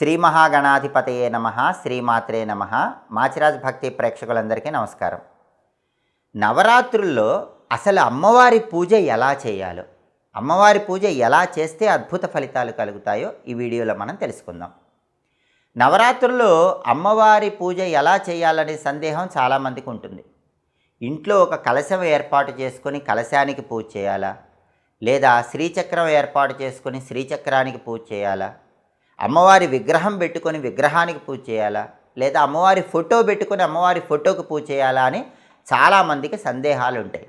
శ్రీ మహాగణాధిపతయే నమ శ్రీమాత్రే నమ. మాచిరాజ్ భక్తి ప్రేక్షకులందరికీ నమస్కారం. నవరాత్రుల్లో అసలు అమ్మవారి పూజ ఎలా చేయాలో అమ్మవారి పూజ ఎలా చేస్తే అద్భుత ఫలితాలు కలుగుతాయో ఈ వీడియోలో మనం తెలుసుకుందాం. నవరాత్రుల్లో అమ్మవారి పూజ ఎలా చేయాలనే సందేహం చాలామందికి ఉంటుంది. ఇంట్లో ఒక కలశం ఏర్పాటు చేసుకొని కలశానికి పూజ చేయాలా? లేదా శ్రీచక్రం ఏర్పాటు చేసుకొని శ్రీచక్రానికి పూజ చేయాలా? అమ్మవారి విగ్రహం పెట్టుకొని విగ్రహానికి పూజ చేయాలా? లేదా అమ్మవారి ఫోటో పెట్టుకొని అమ్మవారి ఫోటోకి పూజ చేయాలా అని చాలామందికి సందేహాలు ఉంటాయి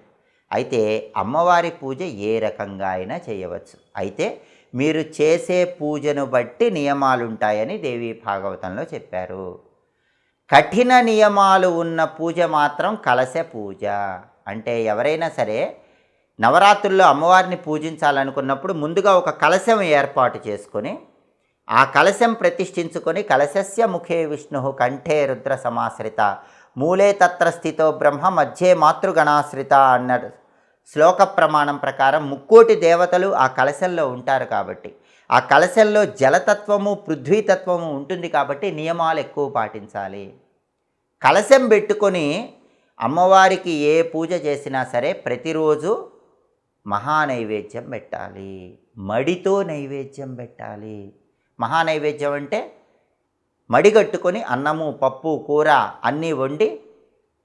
అయితే అమ్మవారి పూజ ఏ రకంగా అయినా చేయవచ్చు. అయితే మీరు చేసే పూజను బట్టి నియమాలు ఉంటాయని దేవి భాగవతంలో చెప్పారు. కఠిన నియమాలు ఉన్న పూజ మాత్రం కలశ పూజ. అంటే ఎవరైనా సరే నవరాత్రుల్లో అమ్మవారిని పూజించాలనుకున్నప్పుడు ముందుగా ఒక కలశం ఏర్పాటు చేసుకొని ఆ కలశం ప్రతిష్ఠించుకొని కలశస్య ముఖే విష్ణు కంఠే రుద్ర సమాశ్రిత మూలే తత్ర స్థితో బ్రహ్మ మధ్యే మాతృగణాశ్రిత అన్నాడు శ్లోక ప్రమాణం ప్రకారం ముక్కోటి దేవతలు ఆ కలశంలో ఉంటారు కాబట్టి. ఆ కలశంలో జలతత్వము పృథ్వీతత్వము ఉంటుంది కాబట్టి నియమాలు ఎక్కువ పాటించాలి. కలశం పెట్టుకొని అమ్మవారికి ఏ పూజ చేసినా సరే ప్రతిరోజు మహానైవేద్యం పెట్టాలి. మడితో నైవేద్యం పెట్టాలి. మహానైవేద్యం అంటే మడిగట్టుకొని అన్నము పప్పు కూర అన్నీ వండి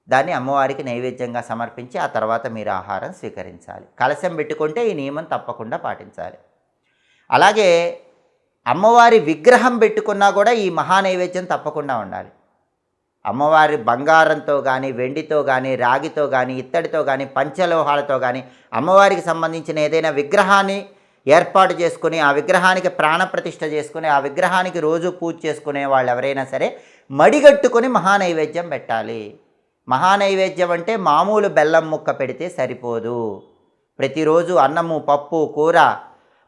దాన్ని అమ్మవారికి నైవేద్యంగా సమర్పించి ఆ తర్వాత మీరు ఆహారం స్వీకరించాలి. కలశం పెట్టుకుంటే ఈ నియమం తప్పకుండా పాటించాలి. అలాగే అమ్మవారి విగ్రహం పెట్టుకున్నా కూడా ఈ మహానైవేద్యం తప్పకుండా ఉండాలి. అమ్మవారి బంగారంతో కానీ వెండితో కానీ రాగితో కానీ ఇత్తడితో కానీ పంచలోహాలతో కానీ అమ్మవారికి సంబంధించిన ఏదైనా విగ్రహాన్ని ఏర్పాటు చేసుకుని ఆ విగ్రహానికి ప్రాణప్రతిష్ఠ చేసుకుని ఆ విగ్రహానికి రోజు పూజ చేసుకునే వాళ్ళు ఎవరైనా సరే మడిగట్టుకొని మహానైవేద్యం పెట్టాలి. మహానైవేద్యం అంటే మామూలు బెల్లం ముక్క పెడితే సరిపోదు. ప్రతిరోజు అన్నము పప్పు కూర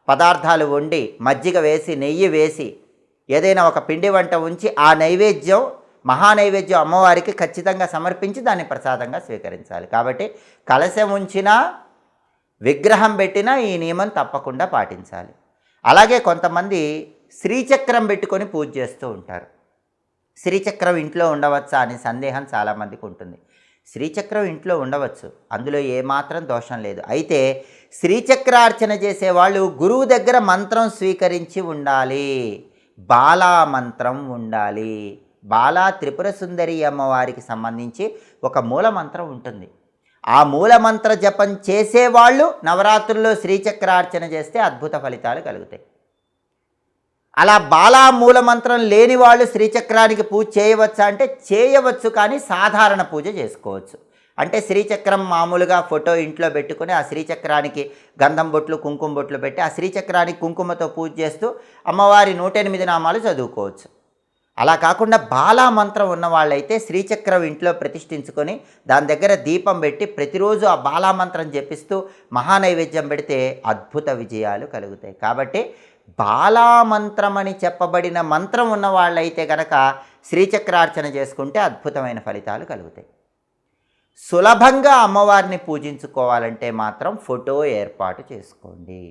పదార్థాలు వండి మజ్జిగ వేసి నెయ్యి వేసి ఏదైనా ఒక పిండి వంట ఉంచి ఆ నైవేద్యం మహానైవేద్యం అమ్మవారికి ఖచ్చితంగా సమర్పించి దాన్ని ప్రసాదంగా స్వీకరించాలి. కాబట్టి కలశం ఉంచినా విగ్రహం పెట్టినా ఈ నియమం తప్పకుండా పాటించాలి. అలాగే కొంతమంది శ్రీచక్రం పెట్టుకొని పూజ చేస్తూ ఉంటారు. శ్రీచక్రం ఇంట్లో ఉండవచ్చా అనే సందేహం చాలామందికి ఉంటుంది. శ్రీచక్రం ఇంట్లో ఉండవచ్చు. అందులో ఏమాత్రం దోషం లేదు. అయితే శ్రీచక్రార్చన చేసేవాళ్ళు గురువు దగ్గర మంత్రం స్వీకరించి ఉండాలి. బాలా మంత్రం ఉండాలి. బాలా త్రిపుర సుందరి అమ్మవారికి సంబంధించి ఒక మూల మంత్రం ఉంటుంది. ఆ మూలమంత్ర జపం చేసేవాళ్ళు నవరాత్రుల్లో శ్రీచక్రార్చన చేస్తే అద్భుత ఫలితాలు కలుగుతాయి. అలా బాలా మూలమంత్రం లేని వాళ్ళు శ్రీచక్రానికి పూజ చేయవచ్చా అంటే చేయవచ్చు కానీ సాధారణ పూజ చేసుకోవచ్చు. అంటే శ్రీచక్రం మామూలుగా ఫోటో ఇంట్లో పెట్టుకుని ఆ శ్రీచక్రానికి గంధం బొట్లు కుంకుమ బొట్లు పెట్టి ఆ శ్రీచక్రానికి కుంకుమతో పూజ చేస్తూ అమ్మవారి నూట ఎనిమిది నామాలు చదువుకోవచ్చు. అలా కాకుండా బాలా మంత్రం ఉన్న వాళ్ళైతే శ్రీచక్రం ఇంట్లో ప్రతిష్ఠించుకొని దాని దగ్గర దీపం పెట్టి ప్రతిరోజు ఆ బాలా మంత్రం జపిస్తూ మహానైవేద్యం పెడితే అద్భుత విజయాలు కలుగుతాయి. కాబట్టి బాలా మంత్రం అని చెప్పబడిన మంత్రం ఉన్న వాళ్ళైతే కనుక శ్రీచక్రార్చన చేసుకుంటే అద్భుతమైన ఫలితాలు కలుగుతాయి. సులభంగా అమ్మవారిని పూజించుకోవాలంటే మాత్రం ఫోటో ఏర్పాటు చేసుకోండి.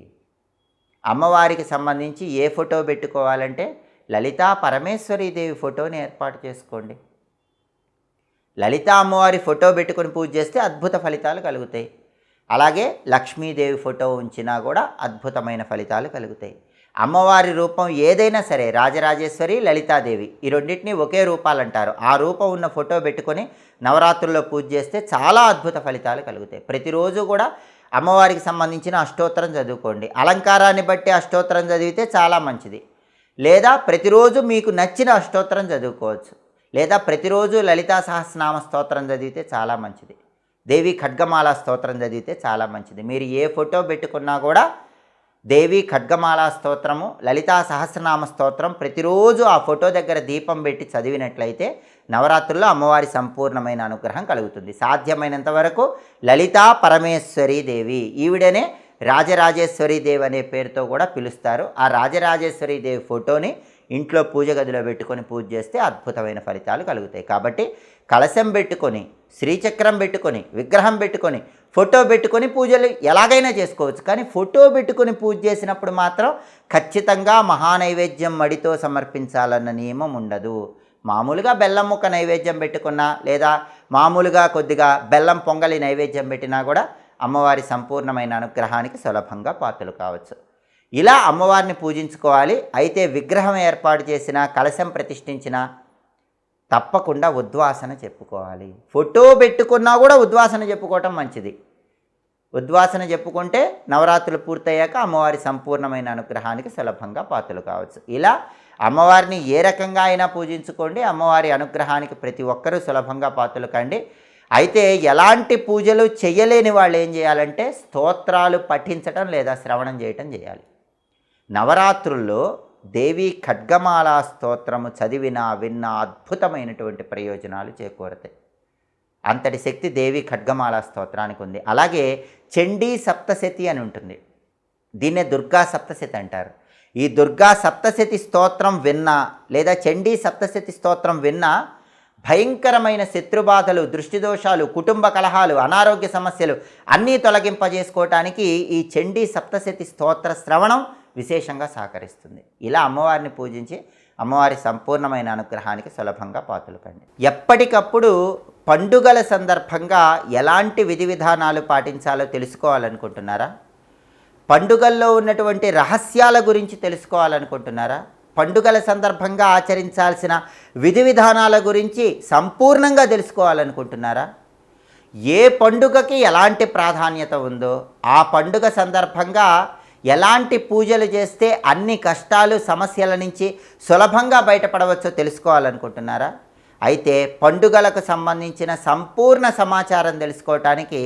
అమ్మవారికి సంబంధించి ఏ ఫోటో పెట్టుకోవాలంటే లలితా పరమేశ్వరీదేవి ఫోటోని ఏర్పాటు చేసుకోండి. లలితా అమ్మవారి ఫోటో పెట్టుకొని పూజ చేస్తే అద్భుత ఫలితాలు కలుగుతాయి. అలాగే లక్ష్మీదేవి ఫోటో ఉంచినా కూడా అద్భుతమైన ఫలితాలు కలుగుతాయి. అమ్మవారి రూపం ఏదైనా సరే రాజరాజేశ్వరి లలితాదేవి ఈ రెండింటినీ ఒకే రూపాలు అంటారు. ఆ రూపం ఉన్న ఫోటో పెట్టుకొని నవరాత్రుల్లో పూజ చేస్తే చాలా అద్భుత ఫలితాలు కలుగుతాయి. ప్రతిరోజు కూడా అమ్మవారికి సంబంధించిన అష్టోత్తరం చదువుకోండి. అలంకారాన్ని బట్టి అష్టోత్తరం చదివితే చాలా మంచిది. లేదా ప్రతిరోజు మీకు నచ్చిన అష్టోత్తరం చదువుకోవచ్చు. లేదా ప్రతిరోజు లలితా సహస్రనామ స్తోత్రం చదివితే చాలా మంచిది. దేవి ఖడ్గమాల స్తోత్రం చదివితే చాలా మంచిది. మీరు ఏ ఫోటో పెట్టుకున్నా కూడా దేవి ఖడ్గమాల స్తోత్రము లలితా సహస్రనామ స్తోత్రం ప్రతిరోజు ఆ ఫోటో దగ్గర దీపం పెట్టి చదివినట్లయితే నవరాత్రుల్లో అమ్మవారి సంపూర్ణమైన అనుగ్రహం కలుగుతుంది. సాధ్యమైనంత వరకు లలితా పరమేశ్వరి దేవి. ఈవిడనే రాజరాజేశ్వరీదేవి అనే పేరుతో కూడా పిలుస్తారు. ఆ రాజరాజేశ్వరీదేవి ఫోటోని ఇంట్లో పూజ గదిలో పెట్టుకొని పూజ చేస్తే అద్భుతమైన ఫలితాలు కలుగుతాయి. కాబట్టి కలశం పెట్టుకొని శ్రీచక్రం పెట్టుకొని విగ్రహం పెట్టుకొని ఫోటో పెట్టుకొని పూజలు ఎలాగైనా చేసుకోవచ్చు. కానీ ఫోటో పెట్టుకొని పూజ చేసినప్పుడు మాత్రం ఖచ్చితంగా మహానైవేద్యం మడితో సమర్పించాలన్న నియమం ఉండదు. మామూలుగా బెల్లం ముక్క నైవేద్యం పెట్టుకున్నా లేదా మామూలుగా కొద్దిగా బెల్లం పొంగలి నైవేద్యం పెట్టినా కూడా అమ్మవారి సంపూర్ణమైన అనుగ్రహానికి సులభంగా పాత్రలు కావచ్చు. ఇలా అమ్మవారిని పూజించుకోవాలి. అయితే విగ్రహం ఏర్పాటు చేసిన కలశం ప్రతిష్ఠించిన తప్పకుండా ఉద్వాసన చెప్పుకోవాలి. ఫోటో పెట్టుకున్నా కూడా ఉద్వాసన చెప్పుకోవటం మంచిది. ఉద్వాసన చెప్పుకుంటే నవరాత్రులు పూర్తయ్యాక అమ్మవారి సంపూర్ణమైన అనుగ్రహానికి సులభంగా పాత్రలు కావచ్చు. ఇలా అమ్మవారిని ఏ రకంగా అయినా పూజించుకోండి. అమ్మవారి అనుగ్రహానికి ప్రతి ఒక్కరూ సులభంగా పాత్రలు కండి. అయితే ఎలాంటి పూజలు చేయలేని వాళ్ళు ఏం చేయాలంటే స్తోత్రాలు పఠించటం లేదా శ్రవణం చేయటం చేయాలి. నవరాత్రుల్లో దేవి ఖడ్గమాల స్తోత్రము చదివిన విన్న అద్భుతమైనటువంటి ప్రయోజనాలు చేకూరతాయి. అంతటి శక్తి దేవి ఖడ్గమాల స్తోత్రానికి ఉంది. అలాగే చండీ సప్తశతి అని ఉంటుంది. దీన్నే దుర్గా సప్తశతి అంటారు. ఈ దుర్గా సప్తశతి స్తోత్రం విన్నా లేదా చండీ సప్తశతి స్తోత్రం విన్నా భయంకరమైన శత్రుబాధలు దృష్టిదోషాలు కుటుంబ కలహాలు అనారోగ్య సమస్యలు అన్నీ తొలగింపజేసుకోవటానికి ఈ చండీ సప్తశతి స్తోత్ర శ్రవణం విశేషంగా సహకరిస్తుంది. ఇలా అమ్మవారిని పూజించి అమ్మవారి సంపూర్ణమైన అనుగ్రహానికి సులభంగా పాతులు కండి ఎప్పటికప్పుడు పండుగల సందర్భంగా ఎలాంటి విధి విధానాలు పాటించాలో తెలుసుకోవాలనుకుంటున్నారా? పండుగల్లో ఉన్నటువంటి రహస్యాల గురించి తెలుసుకోవాలనుకుంటున్నారా? పండుగల సందర్భంగా ఆచరించాల్సిన విధి విధానాల గురించి సంపూర్ణంగా తెలుసుకోవాలనుకుంటున్నారా? ఏ పండుగకి ఎలాంటి ప్రాధాన్యత ఉందో ఆ పండుగ సందర్భంగా ఎలాంటి పూజలు చేస్తే అన్ని కష్టాలు సమస్యల నుంచి సులభంగా బయటపడవచ్చో తెలుసుకోవాలనుకుంటున్నారా? అయితే పండుగలకు సంబంధించిన సంపూర్ణ సమాచారం తెలుసుకోవటానికి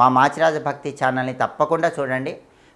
మా మాచిరాజ భక్తి ఛానల్ని తప్పకుండా చూడండి.